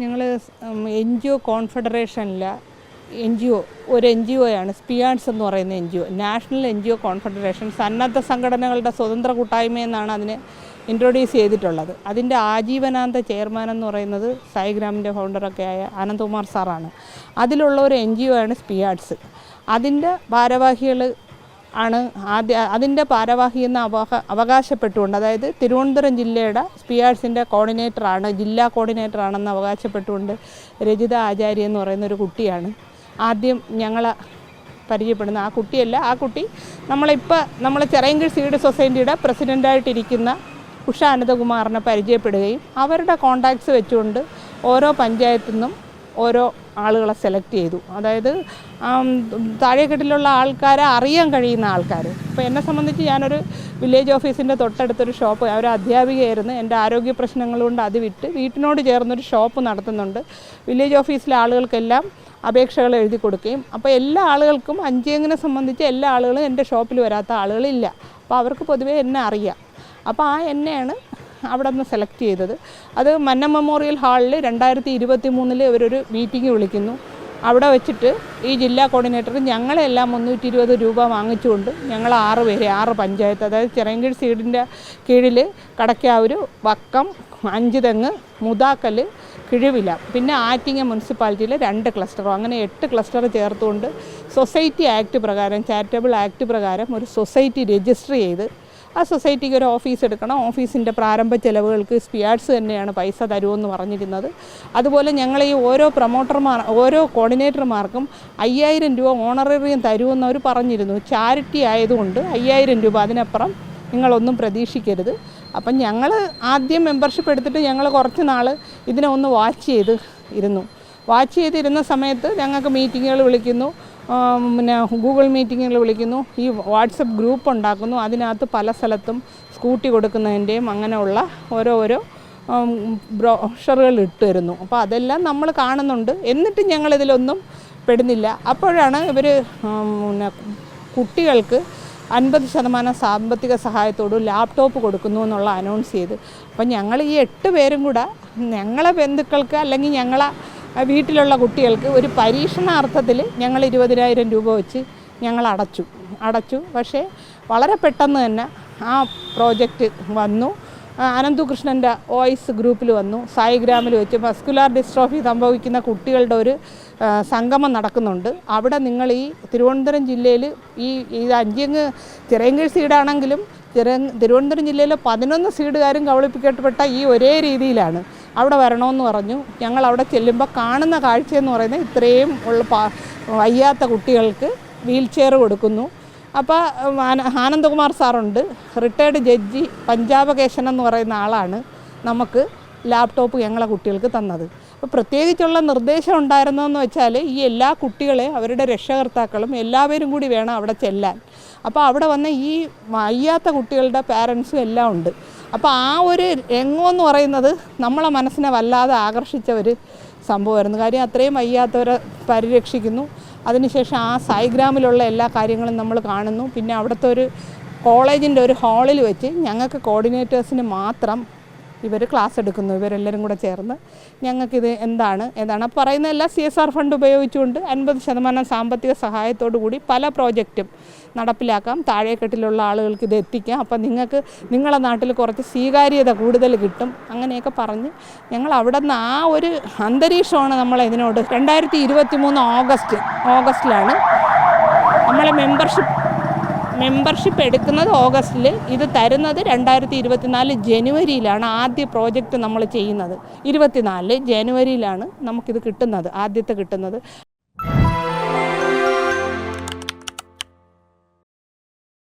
ഞങ്ങൾ N G O കോൺഫെഡറേഷനിൽ N G O ഒരു എൻ ജി ഒയാണ് സ്പിയാൻസ് എന്ന് പറയുന്ന N G O national N G O confederation സന്നദ്ധ സംഘടനകളുടെ സ്വതന്ത്ര കൂട്ടായ്മ എന്നാണ് അതിനെ ഇൻട്രൊഡ്യൂസ് ചെയ്തിട്ടുള്ളത്. അതിന്റെ ആജീവനാന്ത ചെയർമാൻ എന്ന് പറയുന്നത് സായിഗ്രാമിന്റെ ഫൗണ്ടറൊക്കെ ആയ അനന്തകുമാർ സാറാണ്. അതിലുള്ള ഒരു എൻ ജി ഒ ആണ് സ്പിയാഡ്സ് അതിന്റെ ഭാരവാഹികൾ ആണ് ആദ്യ അതിന്റെ ഭാരവാഹി എന്ന് അവകാ അവകാശപ്പെട്ടുകൊണ്ട് അതായത് തിരുവനന്തപുരം ജില്ലയുടെ സ്പിയാഴ്സിന്റെ കോർഡിനേറ്ററാണ് ജില്ലാ കോർഡിനേറ്ററാണെന്ന് അവകാശപ്പെട്ടുകൊണ്ട് രജിത ആചാര്യ എന്ന് പറയുന്ന ഒരു കുട്ടിയാണ്. ആദ്യം ഞങ്ങളെ പരിചയപ്പെടുന്ന ആ കുട്ടിയല്ല ആ കുട്ടി നമ്മളിപ്പോൾ നമ്മൾ ചിറയൻകീഴ് സീഡ് സൊസൈറ്റിയുടെ പ്രസിഡന്റായിട്ടിരിക്കുന്ന ഉഷ അനന്തകുമാറിനെ പരിചയപ്പെടുകയും അവരുടെ കോണ്ടാക്ട്സ് വെച്ചുകൊണ്ട് ഓരോ പഞ്ചായത്തു നിന്നും ഓരോ ആളുകളെ സെലക്ട് ചെയ്തു. അതായത് താഴെക്കെട്ടിലുള്ള ആൾക്കാരെ അറിയാൻ കഴിയുന്ന ആൾക്കാർ ഇപ്പോൾ എന്നെ സംബന്ധിച്ച് ഞാനൊരു വില്ലേജ് ഓഫീസിന്റെ തൊട്ടടുത്തൊരു ഷോപ്പ് ഒരു അധ്യാപികയായിരുന്നു. എന്റെ ആരോഗ്യ പ്രശ്നങ്ങൾ കൊണ്ട് അത് വിട്ട് വീട്ടിനോട് ചേർന്നൊരു ഷോപ്പ് നടത്തുന്നുണ്ട്. വില്ലേജ് ഓഫീസിലെ ആളുകൾക്കെല്ലാം അപേക്ഷകൾ എഴുതി കൊടുക്കുകയും അപ്പോൾ എല്ലാ ആളുകൾക്കും അഞ്ചേങ്ങിനെ സംബന്ധിച്ച് എല്ലാ ആളുകളും എന്റെ ഷോപ്പിൽ വരാത്ത ആളുകളില്ല. അപ്പോൾ അവർക്ക് പൊതുവേ എന്നെ അറിയാം. അപ്പോൾ ആ എന്നെയാണ് അവിടെ നിന്ന് സെലക്ട് ചെയ്തത്. അത് മന്ന മെമ്മോറിയൽ ഹാളിൽ രണ്ടായിരത്തി ഇരുപത്തി മൂന്നിൽ ഇവരൊരു മീറ്റിംഗ് വിളിക്കുന്നു. അവിടെ വെച്ചിട്ട് ഈ ജില്ലാ കോർഡിനേറ്റർ ഞങ്ങളെല്ലാം മുന്നൂറ്റി ഇരുപത് രൂപ വാങ്ങിച്ചുകൊണ്ട് ഞങ്ങൾ ആറ് പേര് ആറ് പഞ്ചായത്ത് അതായത് ചിറങ്കീഴ് സീഡിന്റെ കീഴിൽ കടക്കാവൂർ വക്കം അഞ്ചുതെങ്ങ് മുതാക്കൽ കിഴിവില പിന്നെ ആറ്റിങ്ങ മുനിസിപ്പാലിറ്റിയിലെ രണ്ട് ക്ലസ്റ്ററും അങ്ങനെ എട്ട് ക്ലസ്റ്റർ ചേർത്തുകൊണ്ട് സൊസൈറ്റി ആക്ട് പ്രകാരം ചാരിറ്റബിൾ ആക്ട് പ്രകാരം ഒരു സൊസൈറ്റി രജിസ്റ്റർ ചെയ്ത് ആ സൊസൈറ്റിക്ക് ഒരു ഓഫീസ് എടുക്കണം. ഓഫീസിന്റെ പ്രാരംഭ ചെലവുകൾക്ക് സ്പിയാഡ്സ് തന്നെയാണ് പൈസ തരുമെന്ന് പറഞ്ഞിരുന്നത്. അതുപോലെ ഞങ്ങൾ ഈ ഓരോ പ്രൊമോട്ടർമാർ ഓരോ കോർഡിനേറ്റർമാർക്കും അയ്യായിരം രൂപ ഓണറേറിയം തരുമെന്ന് അവർ പറഞ്ഞിരുന്നു. ചാരിറ്റി ആയതുകൊണ്ട് അയ്യായിരം രൂപ അതിനപ്പുറം നിങ്ങളൊന്നും പ്രതീക്ഷിക്കരുത്. അപ്പം ഞങ്ങൾ ആദ്യം മെമ്പർഷിപ്പ് എടുത്തിട്ട് ഞങ്ങൾ കുറച്ച് നാൾ ഇതിനെ ഒന്ന് വാച്ച് ചെയ്ത് ഇരുന്നു. വാച്ച് ചെയ്തിരുന്ന സമയത്ത് ഞങ്ങൾക്ക് മീറ്റിങ്ങുകൾ വിളിക്കുന്നു. പിന്നെ ഗൂഗിൾ മീറ്റിങ്ങിൽ വിളിക്കുന്നു. ഈ വാട്സപ്പ് ഗ്രൂപ്പ് ഉണ്ടാക്കുന്നു. അതിനകത്ത് പല സ്ഥലത്തും സ്കൂട്ടി കൊടുക്കുന്നതിന്റെയും അങ്ങനെയുള്ള ഓരോ ഓരോ ബ്രോഷറുകൾ ഇട്ട് തരുന്നു. അപ്പോൾ അതെല്ലാം നമ്മൾ കാണുന്നുണ്ട്. എന്നിട്ടും ഞങ്ങളിതിലൊന്നും പെടുന്നില്ല. അപ്പോഴാണ് ഇവർ പിന്നെ കുട്ടികൾക്ക് അൻപത് ശതമാനം സാമ്പത്തിക സഹായത്തോട് ലാപ്ടോപ്പ് കൊടുക്കുന്നു എന്നുള്ള അനൗൺസ് ചെയ്ത്. അപ്പം ഞങ്ങൾ ഈ എട്ട് പേരും കൂടെ ഞങ്ങളെ ബന്ധുക്കൾക്ക് അല്ലെങ്കിൽ ഞങ്ങളെ വീട്ടിലുള്ള കുട്ടികൾക്ക് ഒരു പരീക്ഷണാർത്ഥത്തിൽ ഞങ്ങൾ ഇരുപതിനായിരം രൂപ വെച്ച് ഞങ്ങൾ അടച്ചു. അടച്ചു. പക്ഷേ വളരെ പെട്ടെന്ന് തന്നെ ആ പ്രോജക്റ്റ് വന്നു. അനന്തുകൃഷ്ണന്റെ വോയിസ് ഗ്രൂപ്പിൽ വന്നു. സായിഗ്രാമിൽ വെച്ച് മസ്കുലാർ ഡിസ്ട്രോഫി സംഭവിക്കുന്ന കുട്ടികളുടെ ഒരു സംഗമം നടക്കുന്നുണ്ട്. അവിടെ നിങ്ങൾ ഈ തിരുവനന്തപുരം ജില്ലയിൽ ഈ ഇത് അഞ്ചിയങ്ങ് ചിറയൻകീഴ് സീഡാണെങ്കിലും തിരുവനന്തപുരം ജില്ലയിലെ പതിനൊന്ന് സീഡുകാരും കവളിപ്പിക്കപ്പെട്ട ഈ ഒരേ രീതിയിലാണ്. അവിടെ വരണമെന്ന് പറഞ്ഞു. ഞങ്ങൾ അവിടെ ചെല്ലുമ്പോൾ കാണുന്ന കാഴ്ചയെന്ന് പറയുന്നത് ഇത്രയും ഉള്ള വയ്യാത്ത കുട്ടികൾക്ക് വീൽ ചെയർ കൊടുക്കുന്നു. അപ്പോൾ ആനന്ദകുമാർ സാറുണ്ട്. റിട്ടയർഡ് ജഡ്ജി പഞ്ചാബ് എന്ന് പറയുന്ന ആളാണ് നമുക്ക് ലാപ്ടോപ്പ് ഞങ്ങളെ കുട്ടികൾക്ക് തന്നത്. അപ്പോൾ പ്രത്യേകിച്ചുള്ള നിർദ്ദേശം ഉണ്ടായിരുന്നതെന്ന് വെച്ചാൽ ഈ എല്ലാ കുട്ടികളെ അവരുടെ രക്ഷകർത്താക്കളും എല്ലാവരും കൂടി വേണം അവിടെ ചെല്ലാൻ. അപ്പോൾ അവിടെ വന്ന ഈ വയ്യാത്ത കുട്ടികളുടെ പാരൻസും എല്ലാം ഉണ്ട്. അപ്പോൾ ആ ഒരു രംഗം എന്ന് പറയുന്നത് നമ്മളെ മനസ്സിനെ വല്ലാതെ ആകർഷിച്ച ഒരു സംഭവമായിരുന്നു. കാര്യം അത്രയും വയ്യാത്തവരെ പരിരക്ഷിക്കുന്നു. അതിനുശേഷം ആ സായിഗ്രാമിലുള്ള എല്ലാ കാര്യങ്ങളും നമ്മൾ കാണുന്നു. പിന്നെ അവിടുത്തെ ഒരു കോളേജിന്റെ ഒരു ഹാളിൽ വെച്ച് ഞങ്ങൾക്ക് കോർഡിനേറ്റേഴ്സിന് മാത്രം ഇവർ ക്ലാസ് എടുക്കുന്നു ഇവരെല്ലാവരും കൂടെ ചേർന്ന് ഞങ്ങൾക്കിത് എന്താണ് ഏതാണ്? പറയുന്ന എല്ലാ സി എസ് ആർ ഫണ്ട് ഉപയോഗിച്ചുകൊണ്ട് അൻപത് ശതമാനം സാമ്പത്തിക സഹായത്തോടു കൂടി പല പ്രോജക്റ്റും നടപ്പിലാക്കാം. താഴെക്കെട്ടിലുള്ള ആളുകൾക്ക് ഇത് എത്തിക്കാം. അപ്പം നിങ്ങൾക്ക് നിങ്ങളുടെ നാട്ടിൽ കുറച്ച് സ്വീകാര്യത കൂടുതൽ കിട്ടും. അങ്ങനെയൊക്കെ പറഞ്ഞ് ഞങ്ങൾ അവിടെ നിന്ന് ആ ഒരു അന്തരീക്ഷമാണ് നമ്മൾ ഇതിനോട് രണ്ടായിരത്തി ഇരുപത്തി മൂന്ന് ഓഗസ്റ്റ് ഓഗസ്റ്റിലാണ് നമ്മളെ മെമ്പർഷിപ്പ് മെമ്പർഷിപ്പ് എടുക്കുന്നത് ഓഗസ്റ്റിൽ ഇത് തരുന്നത് രണ്ടായിരത്തി ഇരുപത്തിനാല് ജനുവരിയിലാണ് ആദ്യ പ്രോജക്റ്റ് നമ്മൾ ചെയ്യുന്നത്. ഇരുപത്തിനാല് ജനുവരിയിലാണ് നമുക്കിത് കിട്ടുന്നത് ആദ്യത്തെ കിട്ടുന്നത്.